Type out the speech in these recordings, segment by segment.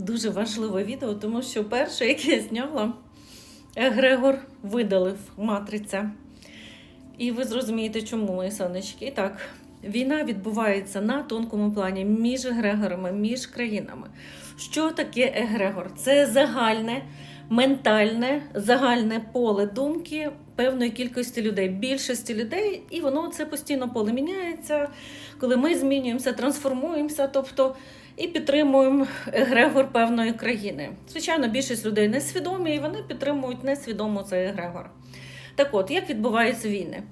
дуже важливе відео, тому що перше, яке я зняла, Егрегор видалив матриця. І ви зрозумієте, чому, мої сонечки. Так, війна відбувається на тонкому плані між егрегорами, між країнами. Що таке егрегор? Це загальне, ментальне, загальне поле думки певної кількості людей, більшості людей, і воно це постійно поле міняється, коли ми змінюємося, трансформуємося, тобто і підтримуємо егрегор певної країни. Звичайно, більшість людей несвідомі, і вони підтримують несвідомо цей егрегор. Так от, як відбуваються війни?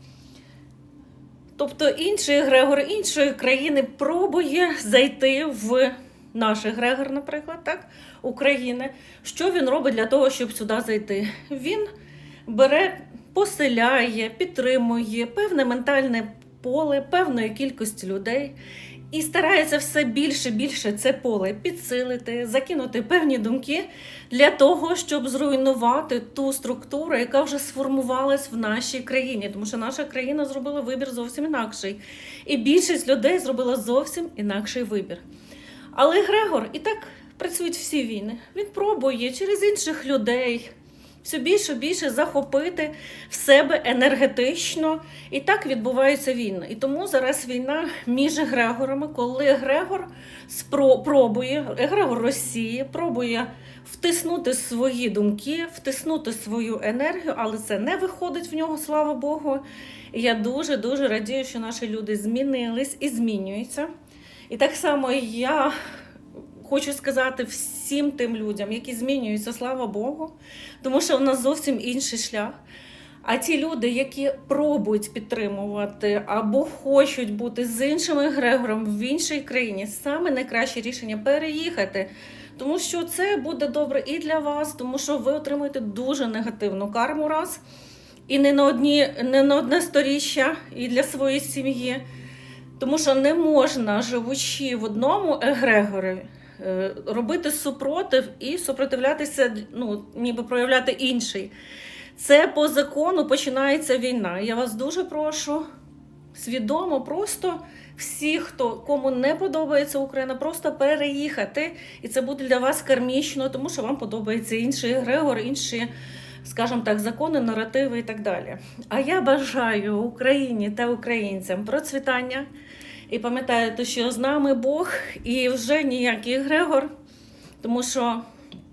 Тобто інший Грегор іншої країни пробує зайти в наш Грегор, наприклад, так, України. Що він робить для того, щоб сюди зайти? Він бере, поселяє, підтримує певне ментальне поле певної кількості людей і старається все більше більше це поле підсилити, закинути певні думки для того, щоб зруйнувати ту структуру, яка вже сформувалась в нашій країні, тому що наша країна зробила вибір зовсім інакший. І більшість людей зробила зовсім інакший вибір. Але Грегор і так працюють всі війни. Він пробує через інших людей все більше більше захопити в себе енергетично. І так відбувається війна. І тому зараз війна між Егрегорами, коли Егрегор спро- пробує, Егрегор Росії пробує втиснути свої думки, втиснути свою енергію, але це не виходить в нього, слава Богу. І я дуже дуже радію, що наші люди змінились і змінюються. І так само я хочу сказати всім тим людям, які змінюються, слава Богу, тому що в нас зовсім інший шлях. А ті люди, які пробують підтримувати або хочуть бути з іншим егрегором в іншій країні, саме найкраще рішення переїхати. Тому що це буде добре і для вас, тому що ви отримаєте дуже негативну карму раз, і не на одні, не на одне сторіччя, і для своєї сім'ї. Тому що не можна, живучи в одному егрегорі, робити супротив і супротивлятися, ну, ніби проявляти інший. Це по закону починається війна. Я вас дуже прошу свідомо, просто всі, хто кому не подобається Україна, просто переїхати. І це буде для вас кармічно, тому що вам подобається інший егрегор, інші, скажімо так, закони, наративи і так далі. А я бажаю Україні та українцям процвітання. І пам'ятаєте, що з нами Бог і вже ніякий Егрегор, тому що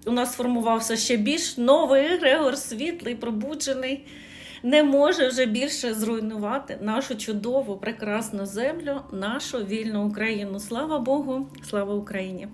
у нас сформувався ще більш новий Егрегор, світлий, пробуджений, не може вже більше зруйнувати нашу чудову, прекрасну землю, нашу вільну Україну. Слава Богу, слава Україні!